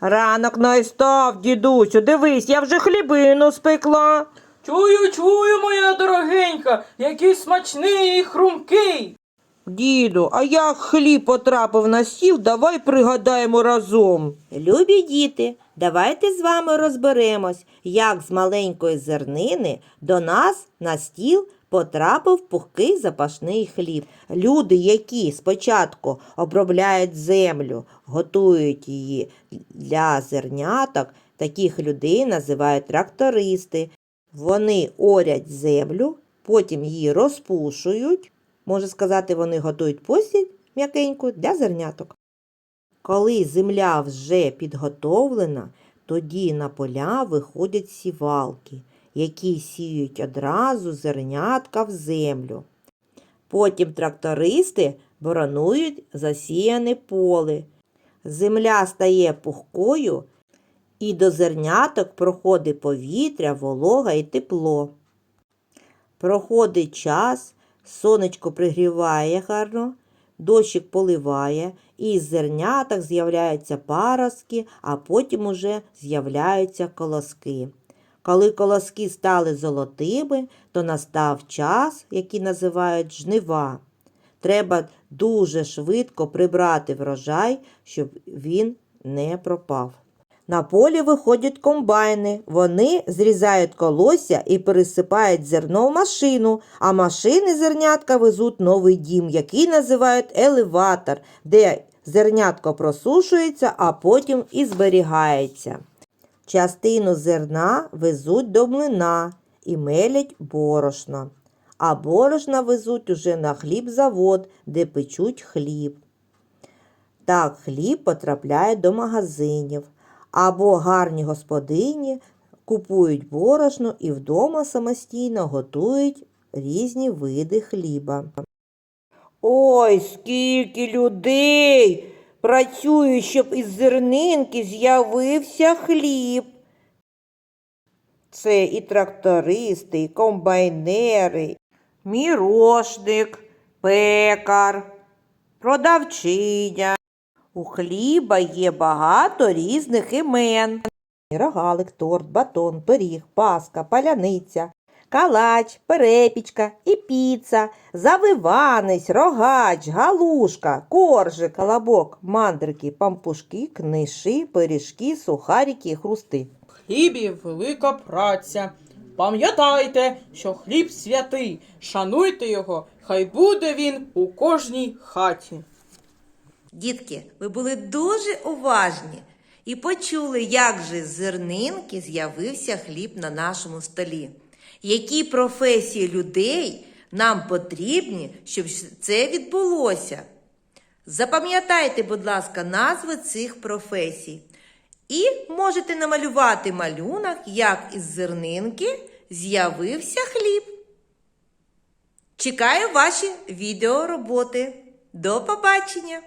Ранок настав, дідусю, дивись, я вже хлібину спекла. Чую, чую, моя дорогенька, який смачний і хрумкий. Діду, а як хліб потрапив на стіл, давай пригадаємо разом. Любі діти, давайте з вами розберемось, як з маленької зернини до нас на стіл потрапив пухкий запашний хліб. Люди, які спочатку обробляють землю, готують її для зерняток, таких людей називають трактористи. Вони орять землю, потім її розпушують. Можна сказати, вони готують постіль м'якеньку для зерняток. Коли земля вже підготовлена, тоді на поля виходять сівалки, які сіють одразу зернятка в землю. Потім трактористи боронують засіяне поле. Земля стає пухкою, і до зерняток проходить повітря, волога і тепло. Проходить час, сонечко пригріває гарно, дощик поливає, і з зерняток з'являються паростки, а потім уже з'являються колоски. Коли колоски стали золотими, то настав час, який називають жнива. Треба дуже швидко прибрати врожай, щоб він не пропав. На полі виходять комбайни. Вони зрізають колосся і пересипають зерно в машину, а машини зернятка везуть новий дім, який називають елеватор, де зернятко просушується, а потім і зберігається. Частину зерна везуть до млина і мелять борошно, а борошна везуть уже на хлібзавод, де печуть хліб. Так хліб потрапляє до магазинів, або гарні господині купують борошно і вдома самостійно готують різні види хліба. Ой, скільки людей працюють, щоб із зернинки з'явився хліб. Це і трактористи, і комбайнери, мірошник, пекар, продавчиня. У хліба є багато різних імен. Рогалик, торт, батон, пиріг, паска, паляниця, калач, перепічка і піца, завиванець, рогач, галушка, коржик, колобок, мандрики, пампушки, книши, пиріжки, сухарики і хрусти. В хлібі велика праця. Пам'ятайте, що хліб святий, шануйте його, хай буде він у кожній хаті. Дітки, ви були дуже уважні і почули, як же з зернинки з'явився хліб на нашому столі. Які професії людей нам потрібні, щоб це відбулося? Запам'ятайте, будь ласка, назви цих професій. І можете намалювати малюнок, як із зернинки з'явився хліб. Чекаю ваші відеороботи. До побачення!